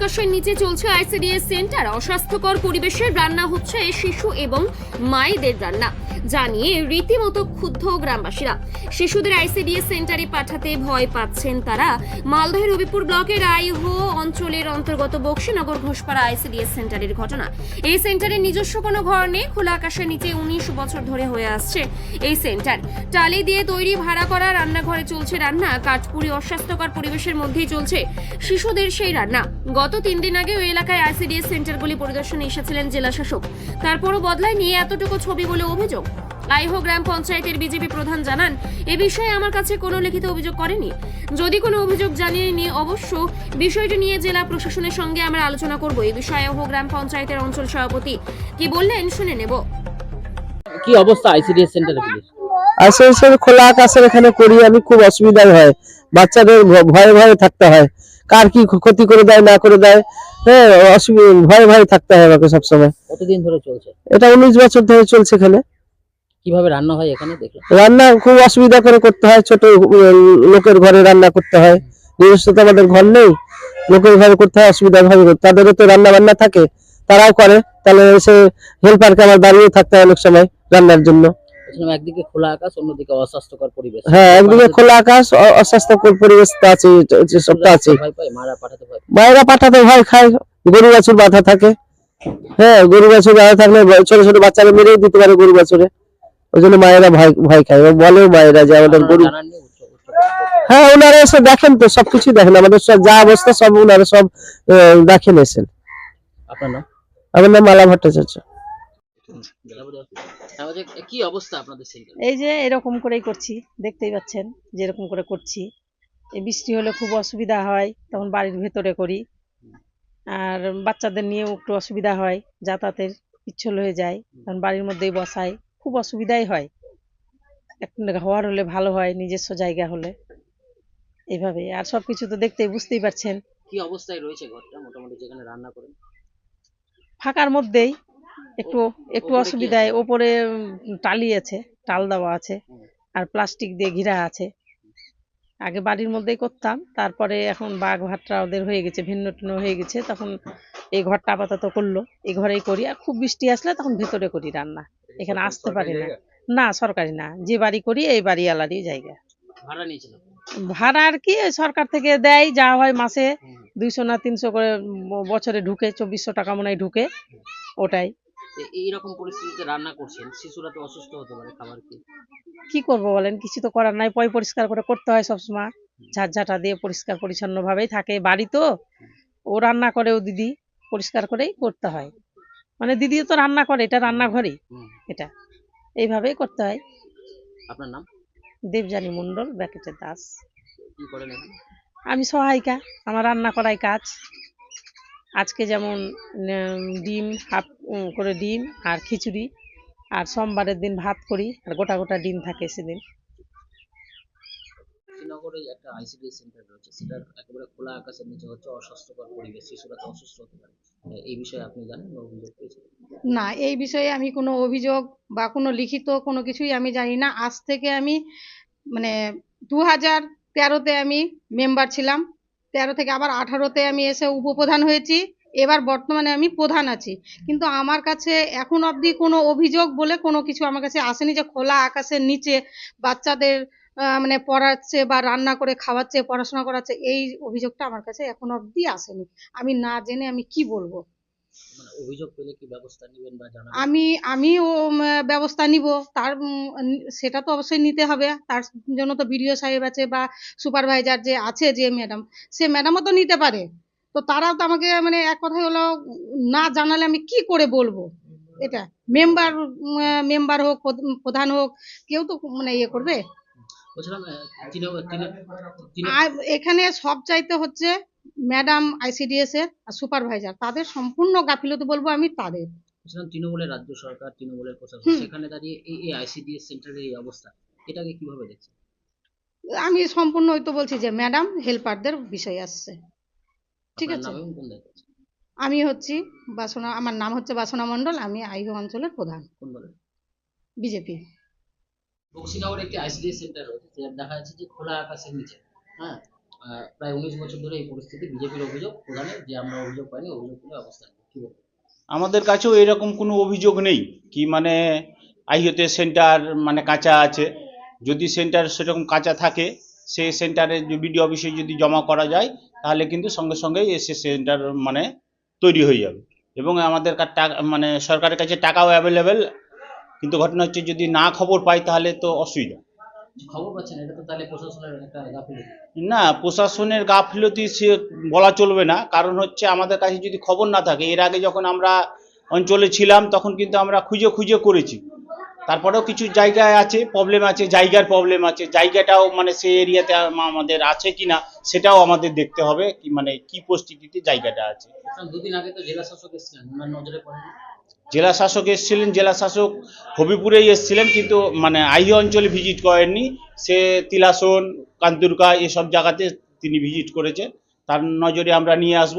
খোলা আকাশের নিচে চলছে আইসিডিএস সেন্টার। অস্বাস্থ্যকর পরিবেশে রান্না হচ্ছে শিশু এবং মায়েদের রান্না। জানিয়ে রীতিমতো ক্ষুব্ধ গ্রামবাসীরা। শিশুদের আইসিডিএস সেন্টারে পাঠাতে ভয় পাচ্ছেন তারা। মালদহের রবিপুর ব্লকের আইহো অঞ্চলের অন্তর্গত বক্সিনগর ঘোষপাড়া আইসিডিএস সেন্টারের ঘটনা। এই সেন্টারে নিজস্ব কোনো ঘর নেই, খোলা আকাশের নিচে উনিশ বছর ধরে হয়ে আসছে এই সেন্টার। টালি দিয়ে তৈরি ভাড়া করা রান্নাঘরে চলছে রান্না। কাঠপুরি অস্বাস্থ্যকর পরিবেশের মধ্যেই চলছে শিশুদের সেই রান্না। গত তিন দিন আগে ওই এলাকায় আইসিডিএস সেন্টারগুলি পরিদর্শনে এসেছিলেন জেলা শাসক। তারপরও বদলায় নিয়ে এতটুকু ছবি বলে অভিযোগ। আইহো গ্রাম পঞ্চায়েতের বিজেপি প্রধান জানান এ বিষয়ে আমার কাছে কোনো লিখিত অভিযোগ করেনি। যদি কোনো অভিযোগ জানিয়ে নিয়ে অবশ্য বিষয়টি নিয়ে জেলা প্রশাসনের সঙ্গে আমরা আলোচনা করব। এই বিষয়ে আইহো গ্রাম পঞ্চায়েতের অঞ্চল সভাপতি কি বললেন শুনে নেব। কি অবস্থা আইসিডিএস সেন্টারে পুলিশ? আশেপাশে খোলা আকাশের এখানে করি আমি খুব অসুবিধা হয়। বাচ্চাদের ভয়ে ভয়ে থাকতে হয়। কার কি ক্ষতি করে দেয় না করে দেয় হ্যাঁ অসুবিধা ভয়ে ভয়ে থাকতে হয় আমাকে সবসময়। কতদিন ধরে চলছে? এটা উনিশ বছর ধরে চলছে এখানে। কীভাবে রান্না হয় এখানে দেখলাম রান্না খুব অসুবিধা করে করতে হয় ছোট লোকের ঘরে রান্না করতে হয়। নিজস্ব তো আমাদের ঘর নেই লোকের ঘরে করতে হয় অসুবিধা ভাবে তাদেরও তো রান্না বান্না থাকে তারাও করে। তাহলে সে হেল্পারকে আমার দাঁড়িয়ে থাকতে হয় অনেক সময় রান্নার জন্য। একদিকে খোলা আকাশ অন্যদিকে অস্বাস্থ্যকর পরিবেশ। হ্যাঁ একদিকে খোলা আকাশ অস্বাস্থ্যকর পরিবেশ আছে সবটা আছে ভয়। মায়েরা পাঠাতে খায় গরু বাছুর বাধা থাকে। হ্যাঁ গরু বাছুর বাধা থাকলে ছোট ছোট বাচ্চারা মেরেই দিতে পারে গরু বাছুরে ওই জন্য মায়েরা ভয় ভয় খায় এবং বলেও মায়েরা যে আমাদের গরু? হ্যাঁ ওনারা এসে দেখেন তো সবকিছু দেখেন আমাদের সব যা অবস্থা সব ওনারা সব দেখেন এসেন আপনার নাম? আমার নাম মালা ভট্টাচার্য। কি অবস্থা আপনাদের এই যে এরকম করেই করছি দেখতেই পাচ্ছেন যে এরকম করে করছি। এই বৃষ্টি হলে খুব অসুবিধা হয় তখন বাড়ির ভেতরে করি। আর বাচ্চাদের নিয়েও একটু অসুবিধা হয় যাতায়াতের পিচ্ছল হয়ে যায় তখন বাড়ির মধ্যেই বসাই। খুব অসুবিধাই হয়। একটু হওয়ার হলে ভালো হয় নিজস্ব জায়গা হলে। এইভাবে আর সবকিছু তো দেখতেই বুঝতেই পারছেন। কি অবস্থায় রয়েছে ঘরটা? মোটামুটি যেখানে রান্না করেন? ফাঁকার মধ্যেই একটু একটু অসুবিধায় ওপরে টালি আছে টাল দেওয়া আছে আর প্লাস্টিক দিয়ে ঘিরা আছে। আগে বাড়ির মধ্যেই করতাম তারপরে এখন বাঘ ভাটরা ওদের হয়ে গেছে ভিন্ন টিন্ন হয়ে গেছে তখন এই ঘরটা আপাতত করল এই ঘরেই করি আর খুব বৃষ্টি আসলে তখন ভেতরে করি রান্না। এখানে আসতে পারি না। না সরকারি না যে বাড়ি করি এই বাড়ি আলারই জায়গা। ভাড়া আর কি ওই সরকার থেকে দেয় যা হয় মাসে দুইশো না তিনশো করে বছরে ঢুকে চব্বিশশো টাকা মনে হয় ঢুকে ওটাই। এইরকম পরিস্থিতিতে রান্না করছেন শিশুরা তো অসুস্থ হতে পারে খাবার কি কি করব বলেন কিছু তো করার নাই পয় পরিষ্কার করে করতে হয় সবসময়। ঝাঁঝাটা দিয়ে পরিষ্কার পরিচ্ছন্ন ভাবেই থাকে বাড়ি তো। ও রান্না করে ও দিদি পরিষ্কার করেই করতে হয়। মানে দিদি তো রান্না করে এটা রান্নাঘরেই। এটা। এইভাবেই করতে হয়। আপনার নাম? দেবযানী মণ্ডল ব্যাকেটের দাস। কি করেন এখানে? আমি সহায়িকা আমার রান্না করাই কাজ। আজকে যেমন ডিম হাফ করে ডিম আর খিচুড়ি আর সোমবারের দিন ভাত করি আর গোটা গোটা ডিম থাকে সেদিন। শ্রীনগরে একটা আইসিডিএস সেন্টার রয়েছে একেবারে খোলা আকাশের নিচে হচ্ছে অস্বাস্থ্যকর পরিবেশ শিশুরা তো অসুস্থ হতে পারে। এই বিষয়ে আপনি জানেন বা অভিযোগ পেয়েছেন না এই বিষয়ে আমি কোনো অভিযোগ বা কোনো লিখিত কোনো কিছুই আমি জানি না। আজ থেকে আমি মানে দু হাজার তেরোতে আমি মেম্বার ছিলাম। তেরো থেকে আবার আঠারোতে আমি এসে উপপ্রধান হয়েছি। এবার বর্তমানে আমি প্রধান আছি। কিন্তু আমার কাছে এখন অবধি কোনো অভিযোগ বলে কোনো কিছু আমার কাছে আসেনি যে খোলা আকাশের নিচে বাচ্চাদের মানে পড়াচ্ছে বা রান্না করে খাওয়াচ্ছে, পড়াশোনা করাচ্ছে, এই অভিযোগটা আমার কাছে এখন অবধি আসেনি। আমি না জেনে আমি কি বলব? অভিযোগ পেলে কি ব্যবস্থা নেবেন বা জানাবেন? আমি আমিও উম, ব্যবস্থা নিব। তার সেটা তো অবশ্যই নিতে হবে। তার জন্য তো বিডিও সাহেব আছে বা সুপারভাইজার যে আছে যে ম্যাডাম সে ম্যাডামও তো নিতে পারে। তো তারাও তো আমাকে মানে এক কথায় হলো না জানালে আমি কি করে বলব? এটা মেম্বার মেম্বার হোক প্রধান হোক কেউ তো মানে ইয়ে করবে? এখানে সব চাইতে হচ্ছে ম্যাডাম আইসিডিএস এর আর সুপারভাইজার তাদের সম্পূর্ণ গাফিলতি বলব আমি তাদের। তৃণমূলের রাজ্য সরকার তৃণমূলের প্রশাসন সেখানে দাঁড়িয়ে এই এই আইসিডিএস সেন্টারের এই অবস্থা এটাকে কীভাবে দেখছেন? আমি সম্পূর্ণ ওই তো বলছি যে ম্যাডাম হেল্পারদের বিষয় আসছে। ঠিক আপনার আছে? নাম এবং কোন দায়িত্ব আছে? আমি হচ্ছি বাসনা আমার নাম হচ্ছে বাসনা মণ্ডল আমি আইহো অঞ্চলের প্রধান। কোন দলের বিজেপি। বক্সিনগরে একটি আইসিডিএস সেন্টার রয়েছে যেটা দেখা যাচ্ছে যে খোলা আকাশের নিচে হ্যাঁ? প্রায় উনিশ বছর ধরে এই পরিস্থিতি বিজেপির অভিযোগ প্রধানের, যে আমরা অভিযোগ পাইনি, অভিযোগ করে অবস্থান কি বলব আমাদের কাছেও এরকম কোনো অভিযোগ নেই কি মানে আইওতে সেন্টার মানে কাঁচা আছে। যদি সেন্টার সেরকম কাঁচা থাকে সেই সেন্টারে বিডিও অফিসে যদি জমা করা যায়, তাহলে কিন্তু সঙ্গে সঙ্গেই এসে সেন্টার মানে তৈরি হয়ে যাবে। এবং আমাদের টাকা মানে সরকারের কাছে টাকাও অ্যাভেলেবেল কিন্তু ঘটনা হচ্ছে যদি না খবর পাই, তাহলে তো অসুবিধা। খবর পাচ্ছেন? এটা তো তাহলে প্রশাসনের একটা গাফিলতি। না প্রশাসনের গাফিলতি সে বলা চলবে না। কারণ হচ্ছে আমাদের কাছে যদি খবর না থাকে এর আগে যখন আমরা অঞ্চলে ছিলাম তখন কিন্তু আমরা খুঁজে খুঁজে করেছি। তারপরেও কিছু জায়গায় আছে প্রবলেম আছে জায়গার প্রবলেম আছে। জায়গাটাও মানে সেই এরিয়াতে আমাদের আছে কিনা সেটাও আমাদের দেখতে হবে কি মানে কি পরিস্থিতিতে জায়গাটা আছে। দুদিন আগে তো জেলা শাসক এসেছিলেন নজরে পড়েনি? জেলা শাসক এসেছিলেন জেলা শাসক হবিপুরেই এসেছিলেন, কিন্তু মানে আইহি অঞ্চলে ভিজিট করেননি। সে তিলাসন, কান্তুরকা এসব জায়গাতে তিনি ভিজিট করেছেন তার নজরে আমরা নিয়ে আসব।